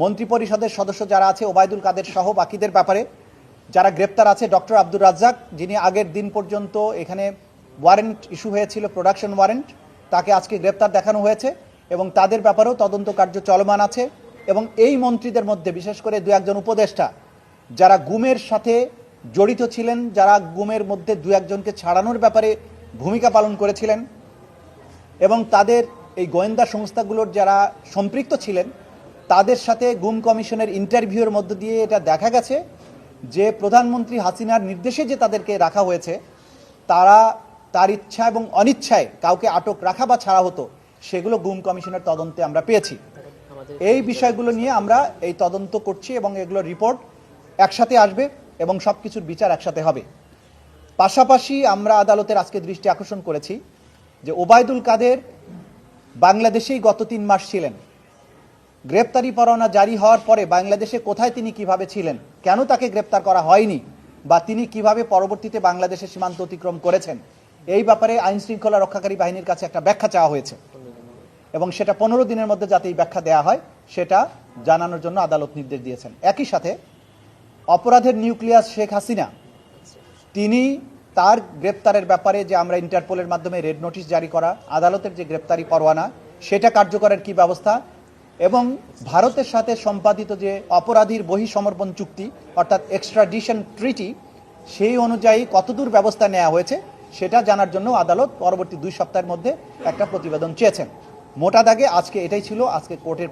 মন্ত্রিপরিষদের সদস্য যারা আছে, ওবায়দুল কাদের সহ বাকিদের ব্যাপারে যারা গ্রেপ্তার আছে, ডক্টর আব্দুর রাজ্জাক, যিনি আগের দিন পর্যন্ত এখানে ওয়ারেন্ট ইস্যু হয়েছিল প্রোডাকশন ওয়ারেন্ট তাকে আজকে গ্রেপ্তার দেখানো হয়েছে এবং তাদের ব্যাপারেও তদন্ত কার্য চলমান আছে এবং এই মন্ত্রীদের মধ্যে, বিশেষ করে দু একজন উপদেষ্টা, যারা গুমের সাথে জড়িত ছিলেন, যারা গুমের মধ্যে দু একজনকে ছাড়ানোর ব্যাপারে ভূমিকা পালন করেছিলেন এবং তাদের এই গোয়েন্দা সংস্থাগুলোর যারা সম্পৃক্ত ছিলেন তাদের সাথে গুম কমিশনের ইন্টারভিউর মধ্য দিয়ে এটা দেখা গেছে যে প্রধানমন্ত্রী হাসিনার নির্দেশে যে তাদেরকে রাখা হয়েছে, তারা তার ইচ্ছা এবং অনিচ্ছায় কাউকে আটক রাখা বা ছাড়া হতো, সেগুলো গুম কমিশনের তদন্তে আমরা পেয়েছি। এই বিষয়গুলো নিয়ে আমরা এই তদন্ত করছি এবং এগুলো রিপোর্ট একসাথে আসবে এবং সব কিছুর বিচার একসাথে হবে। পাশাপাশি আমরা আদালতের আজকে দৃষ্টি আকর্ষণ করেছি যে ওবায়দুল কাদের বাংলাদেশেই গত তিন মাস ছিলেন। গ্রেপ্তারি পরোয়ানা জারি হওয়ার পরে বাংলাদেশে কোথায় তিনি কীভাবে ছিলেন? কেন তাকে গ্রেপ্তার করা হয়নি? বা তিনি কীভাবে পরবর্তীতে বাংলাদেশের সীমান্ত অতিক্রম করেছেন? এই ব্যাপারে আইন শৃঙ্খলা রক্ষাকারী বাহিনীর কাছে একটা ব্যাখ্যা চাওয়া হয়েছে। এবং সেটা পনেরো দিনের মধ্যে যাতে এই ব্যাখ্যা দেওয়া হয়, সেটা জানানোর জন্য আদালত নির্দেশ দিয়েছেন। একই সাথে অপরাধের নিউক্লিয়াস শেখ হাসিনা, তিনি তার গ্রেপ্তারের ব্যাপারে যে আমরা ইন্টারপোলের মাধ্যমে রেড নোটিশ জারি করা, আদালতের যে গ্রেপ্তারি পরোয়ানা, সেটা কার্যকরের কি ব্যবস্থা? এবং ভারতের সাথে সম্পাদিত যে অপরাধীর বহিঃসমর্পণ চুক্তি, অর্থাৎ এক্সট্রাডিশন ট্রিটি সেই অনুযায়ী কতদূর ব্যবস্থা নেওয়া হয়েছে, সেটা জানার জন্য আদালত পরবর্তী দুই সপ্তাহের মধ্যে একটা প্রতিবেদন চেয়েছেন। মোটা দাগে আজকে এটাই ছিল, আজকে কোর্টের